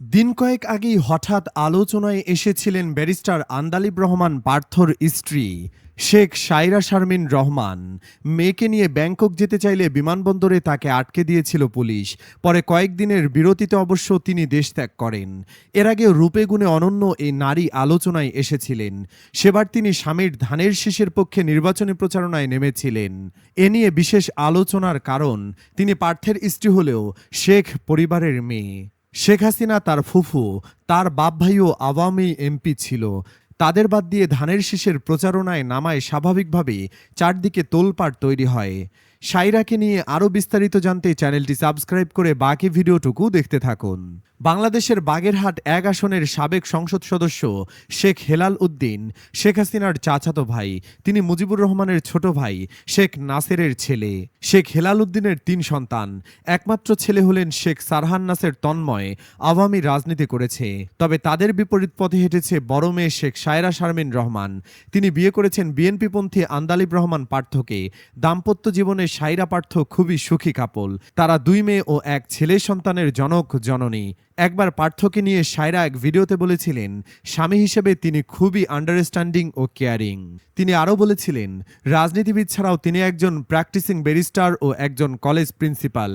দিন কয়েক আগেই হঠাৎ আলোচনায় এসেছিলেন ব্যারিস্টার আন্দালিব রহমান পার্থর স্ত্রী, শেখ সাইরা শারমিন রহমান। মেয়েকে নিয়ে ব্যাংকক যেতে চাইলে বিমানবন্দরে তাকে আটকে দিয়েছিল পুলিশ। পরে কয়েকদিনের বিরতিতে অবশ্য তিনি দেশ ত্যাগ করেন। এর আগে রূপে গুণে অনন্য এই নারী আলোচনায় এসেছিলেন। সেবার তিনি স্বামীর ধানের শীষের পক্ষে নির্বাচনী প্রচারণায় নেমেছিলেন। এ নিয়ে বিশেষ আলোচনার কারণ তিনি পার্থের স্ত্রী হলেও শেখ পরিবারের মেয়ে। শেখ হাসিনা তার ফুফু, তার বাপ ভাইও আওয়ামী এমপি ছিল। তাদের বাদ দিয়ে ধানের শীষের প্রচারণায় নামায় স্বাভাবিকভাবেই চারদিকে তোলপাড় তৈরি হয়। সাইরাকে নিয়ে আরও বিস্তারিত জানতে চ্যানেলটি সাবস্ক্রাইব করে বাকি ভিডিওটুকু দেখতে থাকুন। বাংলাদেশের বাগেরহাট এক আসনের সাবেক সংসদ সদস্য শেখ হেলাল উদ্দিন, শেখ হাসিনার চাচাতো ভাই, তিনি মুজিবুর রহমানের ছোট ভাই, শেখ নাসেরের ছেলে। শেখ হেলাল উদ্দিনের তিন সন্তান, একমাত্র ছেলে হলেন শেখ সারহান নাসের তন্ময়, আওয়ামী রাজনীতি করেছে। তবে তাদের বিপরীত পথে হেঁটেছে বড় মেয়ে শেখ সায়রা শারমিন রহমান। তিনি বিয়ে করেছেন বিএনপিপন্থী আন্দালিব রহমান পার্থকে। দাম্পত্য জীবনে সাইরা পার্থ খুবই সুখী কাপল। তারা দুই মেয়ে ও এক ছেলে সন্তানের জনক, জননী। একবার পার্থকে নিয়ে সায়রা এক ভিডিওতে বলেছিলেন, স্বামী হিসেবে তিনি খুবই আন্ডারস্ট্যান্ডিং ও কেয়ারিং তিনি আরও বলেছিলেন, রাজনীতিবিদ ছাড়াও তিনি একজন প্র্যাকটিসিং ব্যারিস্টার ও একজন কলেজ প্রিন্সিপাল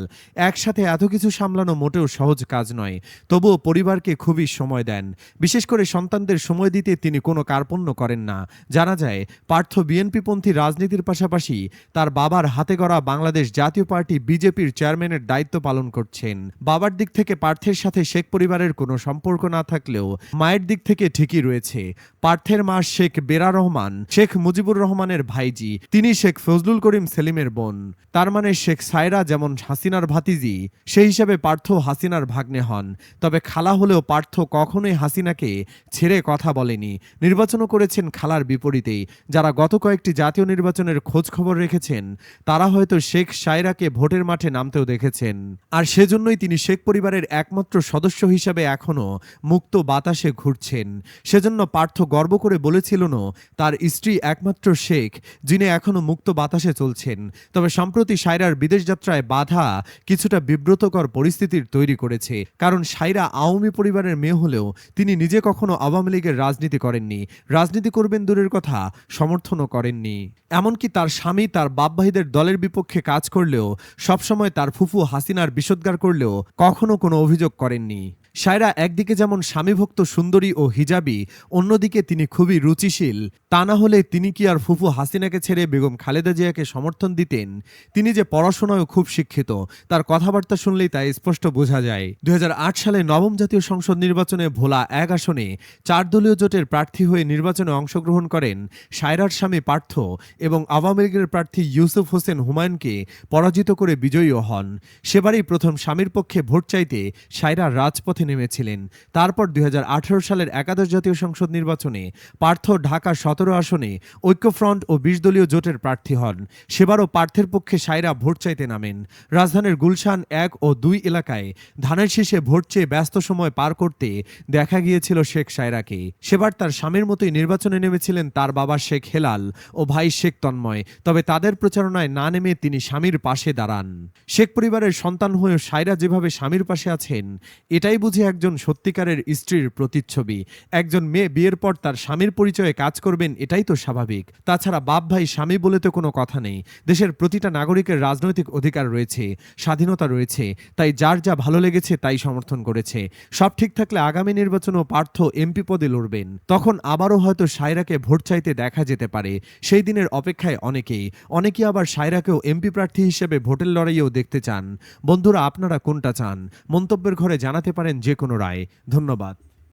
একসাথে এত কিছু সামলানো মোটেও সহজ কাজ নয়, তবুও পরিবারকে খুবই সময় দেন। বিশেষ করে সন্তানদের সময় দিতে তিনি কোনো কার্পণ্য করেন না। জানা যায়, পার্থ বিএনপিপন্থী রাজনীতির পাশাপাশি তার বাবার হাতে গড়া বাংলাদেশ জাতীয় পার্টি বিজেপির চেয়ারম্যানের দায়িত্ব পালন করছেন। বাবার দিক থেকে পার্থের সাথে শেখ পরিবারের কোনো সম্পর্ক না থাকলেও মায়ের দিক থেকে ঠিকই রয়েছে। পার্থের মা শেখ বেরা রহমান, শেখ মুজিবুর রহমানের ভাইজি, তিনি শেখ ফজলুল করিম সেলিমের বোন। তার মানে শেখ সায়রা যেমন হাসিনার ভাতিজি, সেই হিসাবে পার্থ হাসিনার ভাগ্নে হন। তবে খালা হলেও পার্থ কখনোই হাসিনাকে ছেড়ে কথা বলেনি। নির্বাচনও করেছেন খালার বিপরীতেই। যারা গত কয়েকটি জাতীয় নির্বাচনের খোঁজ খবর রেখেছেন, তারা হয়তো শেখ সায়রাকে ভোটের মাঠে নামতেও দেখেছেন। আর সেজন্যই তিনি শেখ পরিবারের একমাত্র সদস্য হিসাবে এখনও মুক্ত বাতাসে ঘুরছেন। সেজন্য পার্থ গর্ব করে বলেছিলেন তার স্ত্রী একমাত্র শেখ, যিনি এখনও মুক্ত বাতাসে চলছেন। তবে সম্প্রতি সায়রার বিদেশ যাত্রায় বাধা কিছুটা বিব্রতকর পরিস্থিতির তৈরি করেছে। কারণ সায়রা আওয়ামী পরিবারের মেয়ে হলেও তিনি নিজে কখনো আওয়ামী লীগের রাজনীতি করেননি। রাজনীতি করবেন দূরের কথা, সমর্থনও করেননি। এমনকি তার স্বামী তার বাপভাইদের দলের বিপক্ষে কাজ করলেও সবসময় তার ফুফু হাসিনার বিষোদ্গার করলেও কখনো কোনো অভিযোগ করেননি। সায়রা একদিকে যেমন স্বামীভক্ত সুন্দরী ও হিজাবি, অন্যদিকে তিনি খুবই রুচিশীল। তা না হলে তিনি কি আর ফুফু হাসিনাকে ছেড়ে বেগম খালেদা জিয়াকে সমর্থন দিতেন? তিনি যে পড়াশোনায় খুব শিক্ষিত, তার কথাবার্তা শুনলেই তা স্পষ্ট বোঝা যায়। দুই সালে নবম জাতীয় সংসদ নির্বাচনে ভোলা এক আসনে চার দলীয় জোটের প্রার্থী হয়ে নির্বাচনে অংশগ্রহণ করেন সায়রার স্বামী পার্থ এবং আওয়ামী লীগের প্রার্থী ইউসুফ হোসেন হুমায়ুনকে পরাজিত করে বিজয়ীও হন। সেবারই প্রথম স্বামীর পক্ষে ভোট চাইতে সায়রা রাজপথে নেমেছিলেন। তারপর দুই হাজার আঠারো সালের একাদশ জাতীয় সংসদ নির্বাচনে পার্থ ঢাকা সতেরো আসনে ঐক্যফ্রন্ট ও বিশ দলীয় জোটের প্রার্থী হন। সেবারও পার্থের পক্ষে সায়রা ভোট চাইতে নামেন। রাজধানীর গুলশান এক ও দুই এলাকায় ধানের শীষে ভোট চেয়ে ব্যস্ত সময় পার করতে দেখা গিয়েছিল শেখ সায়রাকে সেবার তার স্বামীর মতোই নির্বাচনে নেমেছিলেন তার বাবা শেখ হেলাল ও ভাই শেখ তন্ময়। তবে তাদের প্রচারণায় না নেমে তিনি স্বামীর পাশে দাঁড়ান। শেখ পরিবারের সন্তান হয়েও সায়রা যেভাবে স্বামীর পাশে আছেন, এটাই বুঝে একজন সত্যিকারের স্ত্রীর প্রতিচ্ছবি। একজন মেয়ে বিয়ের পর তার স্বামীর পরিচয়ে কাজ করবেন, এটাই তো স্বাভাবিক। তাছাড়া বাপ ভাই স্বামী বলে তো কোনো কথা নেই। দেশের প্রতিটা নাগরিকের রাজনৈতিক অধিকার রয়েছে, স্বাধীনতা রয়েছে, তাই যার যা ভালো লেগেছে তাই সমর্থন করেছে। সব ঠিক থাকলে আগামী নির্বাচনেও পার্থ এমপি পদে লড়বেন। তখন আবারও হয়তো সায়রাকে ভোট চাইতে দেখা যেতে পারে। সেই দিনের অপেক্ষায় অনেকেই অনেকে আবার সায়রাকেও এমপি প্রার্থী হিসেবে ভোটের লড়াইয়েও দেখতে চান। বন্ধুরা, আপনারা কোনটা চান? মন্তব্যের ঘরে জানাতে পারেন যে কোনো রায়ে। ধন্যবাদ।